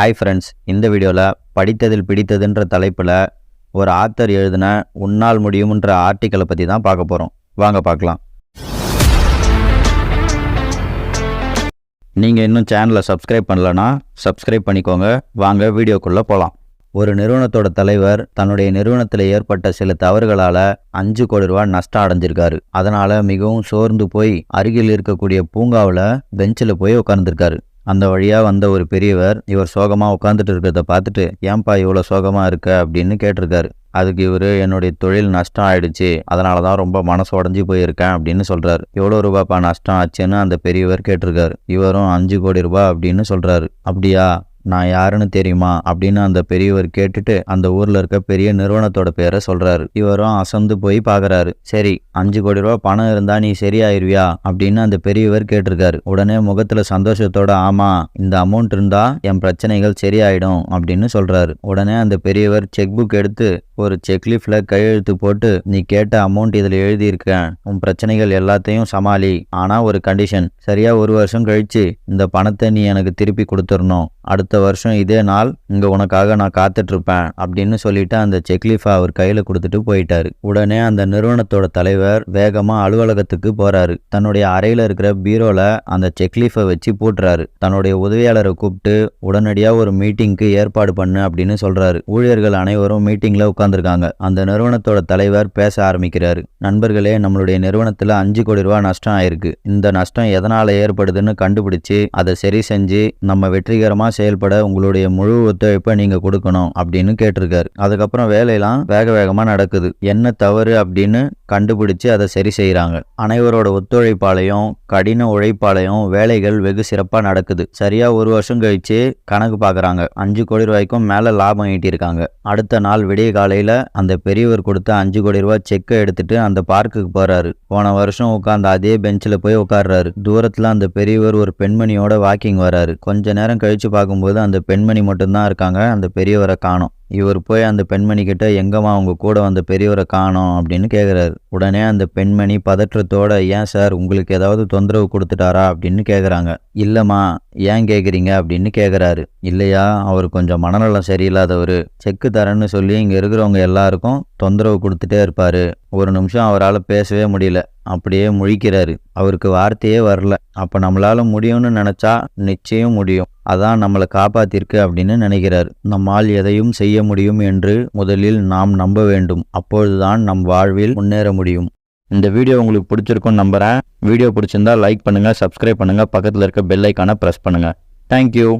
Hi friends இந்த வீடியோவில் படித்ததில் பிடித்ததுன்ற தலைப்பில் ஒரு ஆத்தர் எழுதின உன்னால் முடியும்ன்ற ஆர்டிக்கலை பற்றி தான் பார்க்க போகிறோம் வாங்க பார்க்கலாம். நீங்கள் இன்னும் சேனலை சப்ஸ்கிரைப் பண்ணலன்னா சப்ஸ்கிரைப் பண்ணிக்கோங்க. வாங்க வீடியோக்குள்ளே போகலாம் ஒரு நிறுவனத்தோட தலைவர் தன்னுடைய நிறுவனத்தில் ஏற்பட்ட சில தவறுகளால் அஞ்சு கோடி ரூபாய் நஷ்டம் அடைஞ்சிருக்காரு. அதனால் மிகவும் சோர்ந்து போய் அருகில் இருக்கக்கூடிய பூங்காவில் பெஞ்சில் போய் உட்கார்ந்துருக்காரு. அந்த வழியாக வந்த ஒரு பெரியவர் இவர் சோகமாக உட்காந்துட்டு இருக்கிறத பார்த்துட்டு ஏன்பா இவ்வளோ சோகமாக இருக்க? அப்படின்னு கேட்டிருக்காரு. அதுக்கு இவர் என்னுடைய தொழில் நஷ்டம் ஆயிடுச்சு. அதனால தான் ரொம்ப மனசு உடஞ்சி போயிருக்கேன் அப்படின்னு சொல்கிறாரு எவ்வளோ ரூபாப்பா நஷ்டம் ஆச்சுன்னு அந்த பெரியவர் கேட்டிருக்காரு. இவரும் அஞ்சு கோடி ரூபாய் அப்படின்னு சொல்கிறாரு அப்படியா? நான் யாருன்னு தெரியுமா? அப்படின்னு அந்த பெரியவர் கேட்டுட்டு அந்த ஊர்ல இருக்க பெரிய நிறுவனத்தோட பேரை சொல்றாரு. இவரும் அசந்து போய் பாக்குறாரு. சரி அஞ்சு கோடி ரூபாய் பணம் இருந்தா நீ சரியாயிருவியா? அப்படின்னு அந்த பெரியவர் கேட்டிருக்காரு. உடனே முகத்துல சந்தோஷத்தோட ஆமா இந்த அமௌண்ட் இருந்தா என் பிரச்சனைகள் சரியாயிடும் அப்படின்னு சொல்றாரு. உடனே அந்த பெரியவர் செக் புக் எடுத்து ஒரு செக்லீஃப்ல கையெழுத்து போட்டு நீ கேட்ட அமௌண்ட் இதுல எழுதியிருக்கேன். உன் பிரச்சனைகள் எல்லாத்தையும் சமாளி. ஆனா ஒரு கண்டிஷன் சரியா ஒரு வருஷம் கழிச்சு இந்த பணத்தை நீ எனக்கு திருப்பி கொடுத்துடணும். அடுத்த வருஷம் இதே நாள் இங்க உனக்காக நான் காத்துட்டு இருப்பேன் அப்படின்னு சொல்லிட்டு அந்த செக்லீஃபை அவர் கையில கொடுத்துட்டு போயிட்டாரு. உடனே அந்த நிறுவனத்தோட தலைவர் வேகமா அலுவலகத்துக்கு போறாரு. தன்னுடைய அறையில இருக்கிற பீரோல அந்த செக்லீஃபை வச்சு போட்டுறாரு. தன்னுடைய உதவியாளரை கூப்பிட்டு உடனடியா ஒரு மீட்டிங்க்கு ஏற்பாடு பண்ணு அப்படின்னு சொல்றாரு. ஊழியர்கள் அனைவரும் மீட்டிங்ல உட்காந்துருக்காங்க அந்த நிறுவனத்தோட தலைவர் பேச ஆரம்பிக்கிறாரு. நண்பர்களே நம்மளுடைய நிறுவனத்துல அஞ்சு கோடி ரூபாய் நஷ்டம் ஆயிருக்கு. இந்த நஷ்டம் எதனால ஏற்படுதுன்னு கண்டுபிடிச்சு அதை சரி செஞ்சு நம்ம வெற்றிகரமா செயல்பட உங்களுடைய முழு ஒத்துழைப்பை நீங்க கொடுக்கணும் அப்படின்னு கேட்டிருக்காரு. அதுக்கப்புறம் வேலையெல்லாம் வேக வேகமா நடக்குது. என்ன தவறு அப்படின்னு கண்டுபிடிச்சு அதை சரி செய்யறாங்க அனைவரோட ஒத்துழைப்பாலையும் கடின உழைப்பாலையும் வேலைகள் வெகு சிறப்பா நடக்குது. சரியா ஒரு வருஷம் கழிச்சு கணக்கு பார்க்கறாங்க. அஞ்சு கோடி ரூபாய்க்கும் மேல லாபம் ஈட்டியிருக்காங்க. அடுத்த நாள் விடிய கையில் அந்த பெரியவர் கொடுத்த அஞ்சு கோடி ரூபாய் செக்கை எடுத்துட்டு அந்த பார்க்குக்கு போறாரு. போன வருஷம் உட்காந்து அதே பெஞ்சில் போய் உட்காடுறாரு தூரத்துல அந்த பெரியவர் ஒரு பெண்மணியோட வாக்கிங் வராரு. கொஞ்ச நேரம் கழிச்சு பார்க்கும்போது அந்த பெண்மணி மட்டும்தான் இருக்காங்க. அந்த பெரியவரை காணோம். இவர் போய் அந்த பெண்மணி கிட்ட எங்கம்மா உங்க கூட வந்த பெரியவரை காணோம் அப்படின்னு கேட்குறாரு உடனே அந்த பெண்மணி பதற்றத்தோட ஏன் சார் உங்களுக்கு ஏதாவது தொந்தரவு கொடுத்துட்டாரா? அப்படின்னு கேட்குறாங்க இல்லைம்மா ஏன் கேட்குறீங்க அப்படின்னு கேட்குறாரு இல்லையா அவர் கொஞ்சம் மனநலம் சரியில்லாதவர். செக்கு தரேன்னு சொல்லி இங்கே இருக்கிறவங்க எல்லாருக்கும் தொந்தரவு கொடுத்துட்டே இருப்பார். ஒரு நிமிஷம் அவரால் பேசவே முடியல. அப்படியே முழிக்கிறாரு. அவருக்கு வார்த்தையே வரல. அப்போ நம்மளால முடியும்னு நினச்சா நிச்சயம் முடியும். அதான் நம்மளை காப்பாத்திருக்கு அப்படின்னு நினைக்கிறார். நம்மால் எதையும் செய்ய முடியும் என்று முதலில் நாம் நம்ப வேண்டும். அப்பொழுதுதான் நம் வாழ்வில் முன்னேற முடியும். இந்த வீடியோ உங்களுக்கு பிடிச்சிருக்கும்னு நம்புறேன். வீடியோ பிடிச்சிருந்தா லைக் பண்ணுங்கள் சப்ஸ்கிரைப் பண்ணுங்க. பக்கத்தில் இருக்க பெல் ஐக்கானை ப்ரெஸ் பண்ணுங்கள் தேங்க்யூ